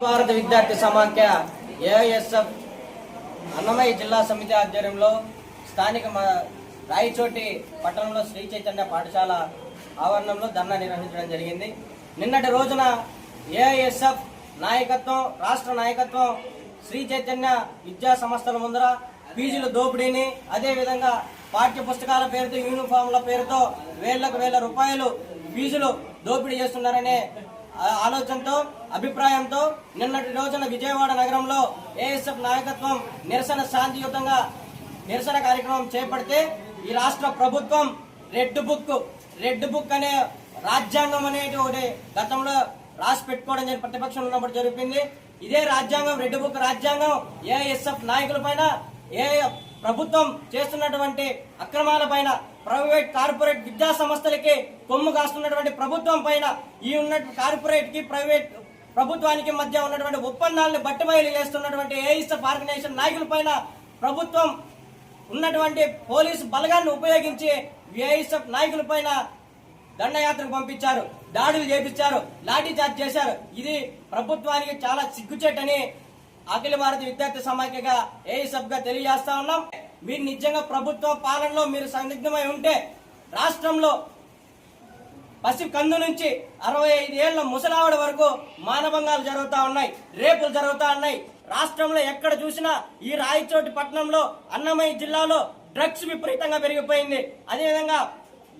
భారత విద్యార్థి సమాఖ్య ఏఎస్ఎఫ్ అన్నమయ్య జిల్లా సమితి ఆధ్వర్యంలో స్థానిక మ- రాయచోటి పట్టణంలో శ్రీ చైతన్య పాఠశాల ఆవరణంలో ధర్నా నిర్వహించడం జరిగింది. నిన్నటి రోజున ఏఎస్ఎఫ్ నాయకత్వం రాష్ట్ర నాయకత్వం శ్రీ చైతన్య విద్యా సంస్థల ముందర ఫీజుల దోపిడీని అదేవిధంగా పాఠ్య పుస్తకాల పేరుతో యూనిఫామ్ల పేరుతో వేలకు వేల రూపాయలు ఫీజులు దోపిడీ చేస్తున్నారనే ఆలోచనతో అభిప్రాయంతో నిన్నటి రోజున విజయవాడ నగరంలో ఏఎస్ఎఫ్ నాయకత్వం నిరసన శాంతియుతంగా నిరసన కార్యక్రమం చేపడితే ఈ రాష్ట్ర ప్రభుత్వం రెడ్ బుక్ రెడ్ బుక్ అనే రాజ్యాంగం అనేది ఒకటి గతంలో రాసి పెట్టుకోవడం జరిగి ప్రతిపక్షంలో ఉన్నప్పుడు జరిపింది. ఇదే రాజ్యాంగం రెడ్ బుక్ రాజ్యాంగం ఏఎస్ఎఫ్ నాయకుల పైన ఏ ప్రభుత్వం చేస్తున్నటువంటి అక్రమాల పైన ప్రైవేట్ కార్పొరేట్ విద్యా సంస్థలకి కొమ్ము కాస్తున్నటువంటి ప్రభుత్వం పైన ఈ ఉన్న కార్పొరేట్కి ప్రైవేట్ ప్రభుత్వానికి మధ్య ఉన్నటువంటి ఒప్పందాలను బట్టిబయలు చేస్తున్నటువంటి ఏఎస్ఎఫ్ ఆర్గనైజేషన్ నాయకుల పైన ప్రభుత్వం ఉన్నటువంటి పోలీసు బలగాన్ని ఉపయోగించి ఏఎస్ఎఫ్ నాయకుల పైన దండయాత్రకు పంపించారు దాడులు చేపించారు లాఠీ చార్జ్ చేశారు. ఇది ప్రభుత్వానికి చాలా సిగ్గుచేటని అఖిల భారత విద్యార్థి సమాఖ్యగా ఏ సబ్గా తెలియజేస్తా ఉన్నాం. మీరు నిజంగా ప్రభుత్వ పాలనలో మీరు సందిగ్ధమై ఉంటే రాష్ట్రంలో పసి కందు నుంచి అరవై ఐదు ఏళ్ళ ముసలావిడ వరకు మానభంగాలు జరుగుతూ ఉన్నాయి రేపులు జరుగుతూ ఉన్నాయి. రాష్ట్రంలో ఎక్కడ చూసినా ఈ రాయచోటి పట్టణంలో అన్నమయ్య జిల్లాలో డ్రగ్స్ విపరీతంగా పెరిగిపోయింది. అదేవిధంగా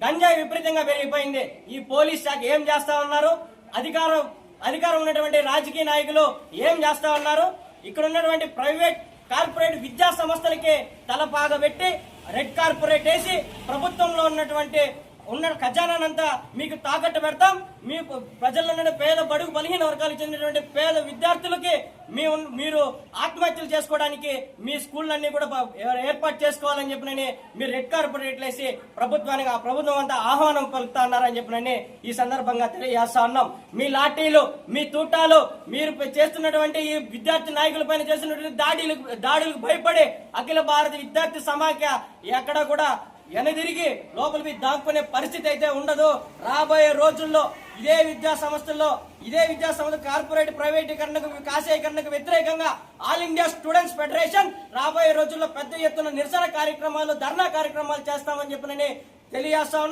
గంజాయి విపరీతంగా పెరిగిపోయింది. ఈ పోలీస్ శాఖ ఏం చేస్తా ఉన్నారు? అధికారం అధికారం ఉన్నటువంటి రాజకీయ నాయకులు ఏం చేస్తా ఉన్నారు? ఇక్కడ ఉన్నటువంటి ప్రైవేట్ కార్పొరేట్ విద్యా సంస్థలకి తలపాగబెట్టి రెడ్ కార్పొరేట్ వేసి ప్రభుత్వంలో ఉన్నటువంటి ఉన్న ఖజానానంతా మీకు తాకట్టు పెడతాం. మీ ప్రజల పేద బడుగు బలహీన వర్గాలకు చెందినటువంటి పేద విద్యార్థులకి మీ మీరు ఆత్మహత్యలు చేసుకోవడానికి మీ స్కూళ్ళన్నీ కూడా ఏర్పాటు చేసుకోవాలని చెప్పినని మీరు రెడ్ కార్పొరేట్లు వేసి ప్రభుత్వానికి ఆ ప్రభుత్వం అంతా ఆహ్వానం పలుకుతా ఉన్నారని చెప్పినని ఈ సందర్భంగా తెలియజేస్తా ఉన్నాం. మీ లాఠీలు మీ తూటాలు మీరు చేస్తున్నటువంటి ఈ విద్యార్థి నాయకుల పైన చేస్తున్నటువంటి దాడులకు దాడులకు భయపడి అఖిల భారత విద్యార్థి సమాఖ్య ఎక్కడ కూడా వెనదిరిగి లోపలికి దాక్కునే పరిస్థితి అయితే ఉండదు. రాబోయే రోజుల్లో ఇదే విద్యా సంస్థల్లో ఇదే విద్యా సంస్థ కార్పొరేట్ ప్రైవేటీకరణకు కాశీకరణకు వ్యతిరేకంగా ఆల్ ఇండియా స్టూడెంట్స్ ఫెడరేషన్ రాబోయే రోజుల్లో పెద్ద ఎత్తున నిరసన కార్యక్రమాలు ధర్నా కార్యక్రమాలు చేస్తామని చెప్పినని తెలియజేస్తా